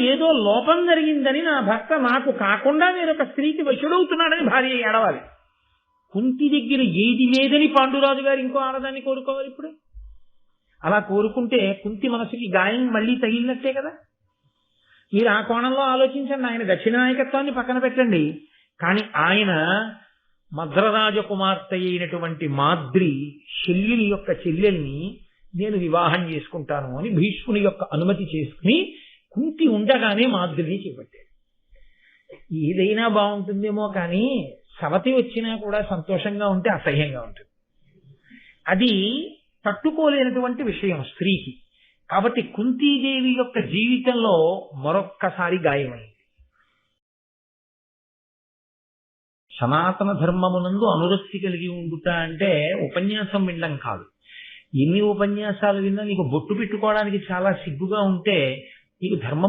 ఏదో లోపం జరిగిందని నా భర్త నాకు కాకుండా వేరొక స్త్రీకి వశుడవుతున్నాడని భార్య ఏడవాలి. కుంతి దగ్గర ఏది లేదని పాండురాజు గారు ఇంకో ఆడదాన్ని కోరుకోవాలి ఇప్పుడు. అలా కోరుకుంటే కుంతి మనసుకి గాయం మళ్ళీ తగిలినట్టే కదా. మీరు ఆ కోణంలో ఆలోచించండి ఆయన దక్షిణాయకత్వాన్ని పక్కన పెట్టండి. కానీ ఆయన మద్రరాజ కుమార్తె అయినటువంటి మాద్రి శల్యుని యొక్క చెల్లెల్ని నేను వివాహం చేసుకుంటాను అని భీష్ముని యొక్క అనుమతి చేసుకుని ఉండగానే మాద్రిని చేపట్టాడు ఏదైనా బాగుంటుందేమో కానీ సవతి వచ్చినా కూడా సంతోషంగా ఉంటే అసహ్యంగా ఉంటుంది. అది తట్టుకోలేనటువంటి విషయం స్త్రీకి. కాబట్టి కుంతీదేవి యొక్క జీవితంలో మరొక్కసారి గాయమైంది. సనాతన ధర్మమునందు అనురక్తి కలిగి ఉండుట అంటే ఉపన్యాసం వినడం కాదు. ఎన్ని ఉపన్యాసాలు విన్నా నీకు బొట్టు పెట్టుకోవడానికి చాలా సిగ్గుగా ఉంటే నీకు ధర్మము